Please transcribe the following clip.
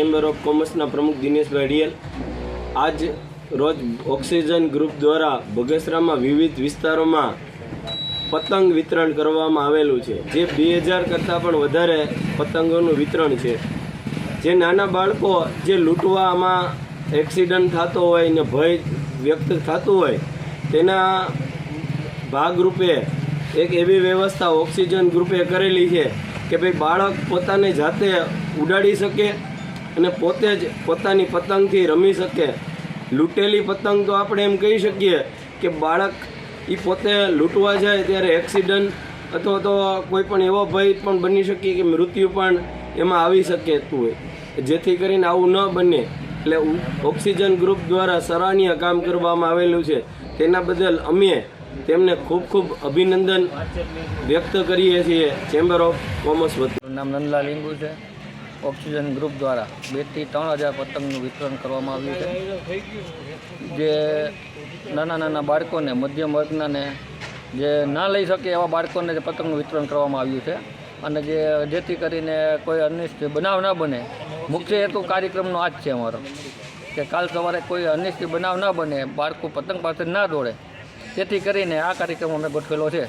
Chamber of કોમર્સના પ્રમુખ દિનેશભાઈ ડિયલ આજ રોજ ઓક્સિજન ગ્રુપ દ્વારા બગસરામાં વિવિધ વિસ્તારોમાં પતંગ વિતરણ કરવામાં આવેલું છે. જે બે હજાર કરતાં પણ વધારે પતંગોનું વિતરણ છે. જે નાના બાળકો જે લૂંટવામાં એક્સિડન્ટ થતો હોય ને ભય વ્યક્ત થતું હોય, તેના ભાગરૂપે એક એવી વ્યવસ્થા ઓક્સિજન ગ્રુપે કરેલી છે કે ભાઈ બાળક પોતાને જાતે ઉડાડી શકે અને પોતે જ પોતાની પતંગથી રમી શકે. લૂંટેલી પતંગ તો આપણે એમ કહી શકીએ કે બાળક એ પોતે લૂંટવા જાય ત્યારે એક્સિડન્ટ અથવા તો કોઈ પણ એવો ભય પણ બની શકે કે મૃત્યુ પણ એમાં આવી શકતું હોય. જેથી કરીને આવું ન બને. એટલે ઓક્સિજન ગ્રુપ દ્વારા સરાહનીય કામ કરવામાં આવેલું છે. તેના બદલ અમે તેમને ખૂબ ખૂબ અભિનંદન વ્યક્ત કરીએ છીએ. ચેમ્બર ઓફ કોમર્સ નામ નંદલાલ લિંબુ છે. ઓક્સિજન ગ્રુપ દ્વારા બેથી ત્રણ હજાર પતંગનું વિતરણ કરવામાં આવ્યું છે. જે નાના નાના બાળકોને, મધ્યમ વર્ગનાને જે ના લઈ શકે એવા બાળકોને જે પતંગનું વિતરણ કરવામાં આવ્યું છે. અને જે જેથી કરીને કોઈ અનિષ્ટ બનાવ ના બને. મુખ્ય હેતુ કાર્યક્રમનો આ જ છે અમારો. કે કાલ સવારે કોઈ અનિષ્ટ બનાવ ના બને, બાળકો પતંગ પાસે ના દોડે. તેથી કરીને આ કાર્યક્રમ અમે ગોઠવેલો છે.